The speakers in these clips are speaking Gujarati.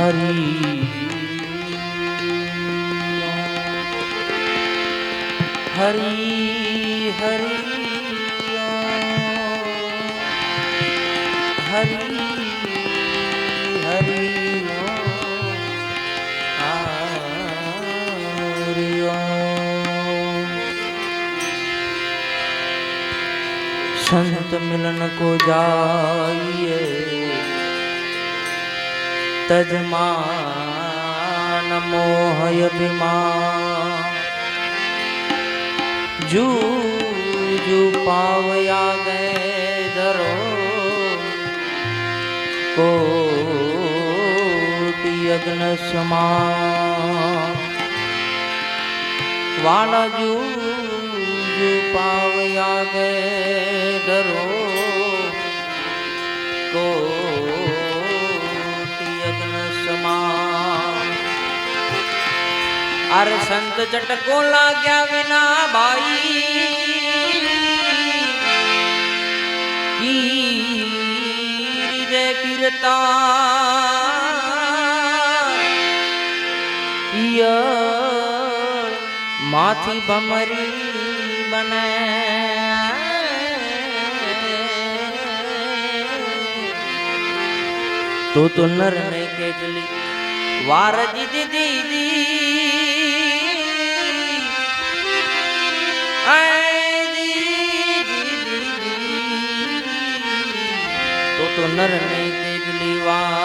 હરી હરી હરી હરી હરી સંત મિલન કો જાઈએ તજમાન મોહય વિમા જૂજુ પાવયા ગે ધરો કોટી યજ્ઞ સમા વાલા જૂજુ પાવયા ગે હાર સંત ચટકો લાગ્યા વિના બાઈ. રે કીર્તા માથી ભમરી બને. તો તો નર ને કેટલી વાર દીદી દીદી તો નરને કેટલી વાર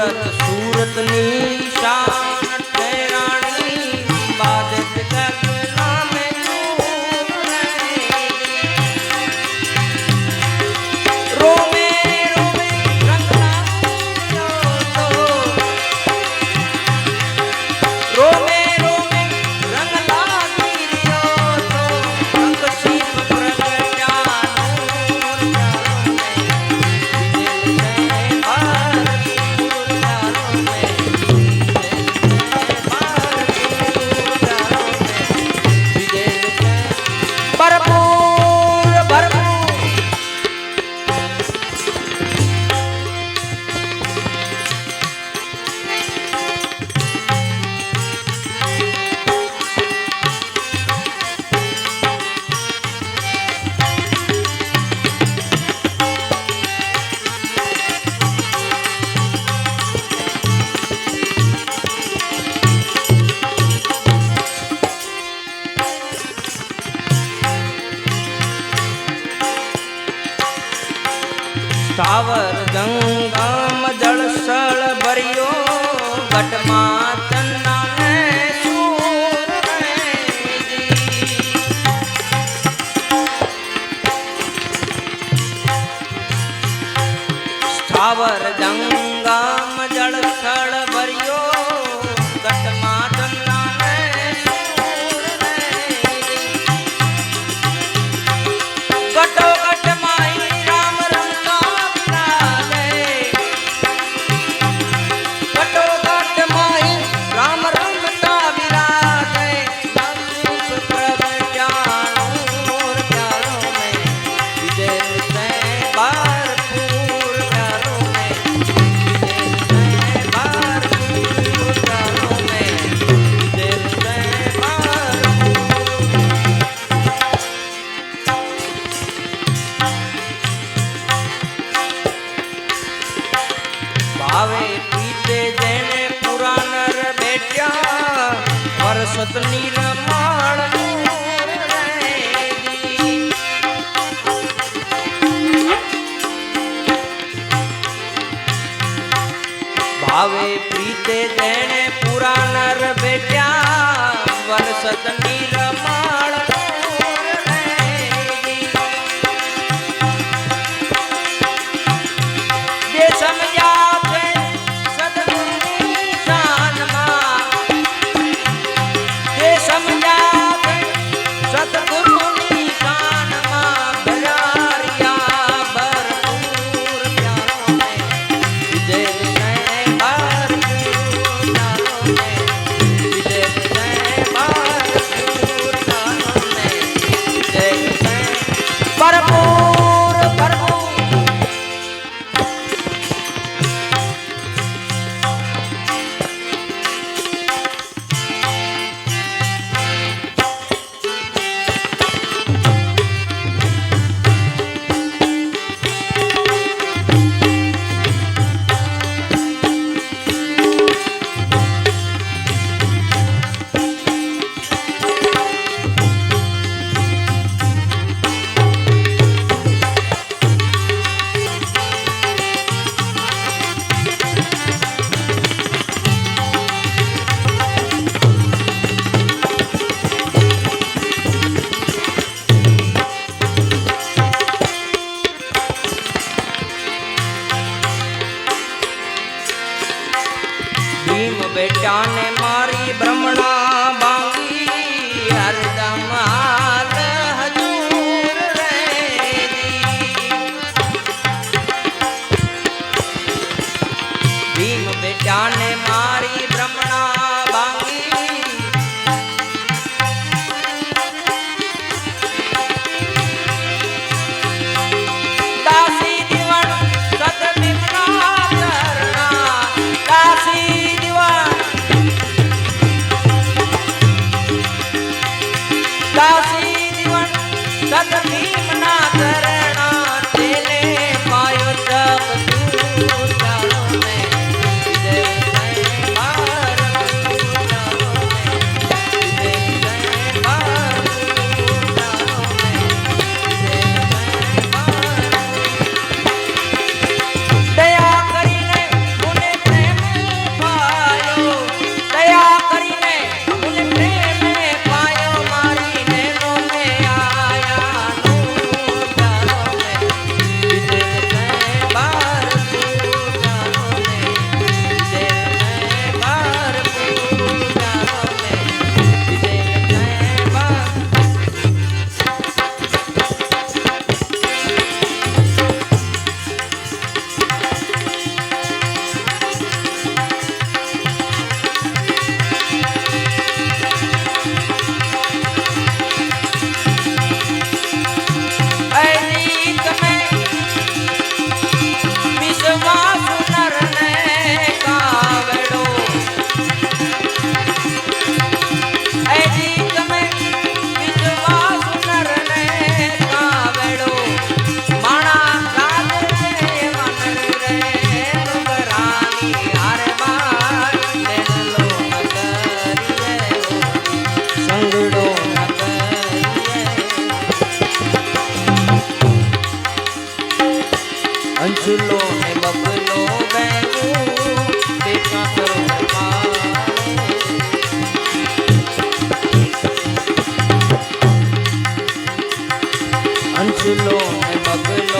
对 સાવર જંગમ જળસળ ભર્યો ઘટમાં હવે પ્રીતે તેણે પુરાણ બેઠ્યા વરસદ નીલમ જાણે મારી બ્રહ્મણા બાંગી દાસી દીવણ સત બિમના ચરણા દાસી દીવણ દાસી દીવણ સત vacilón, el.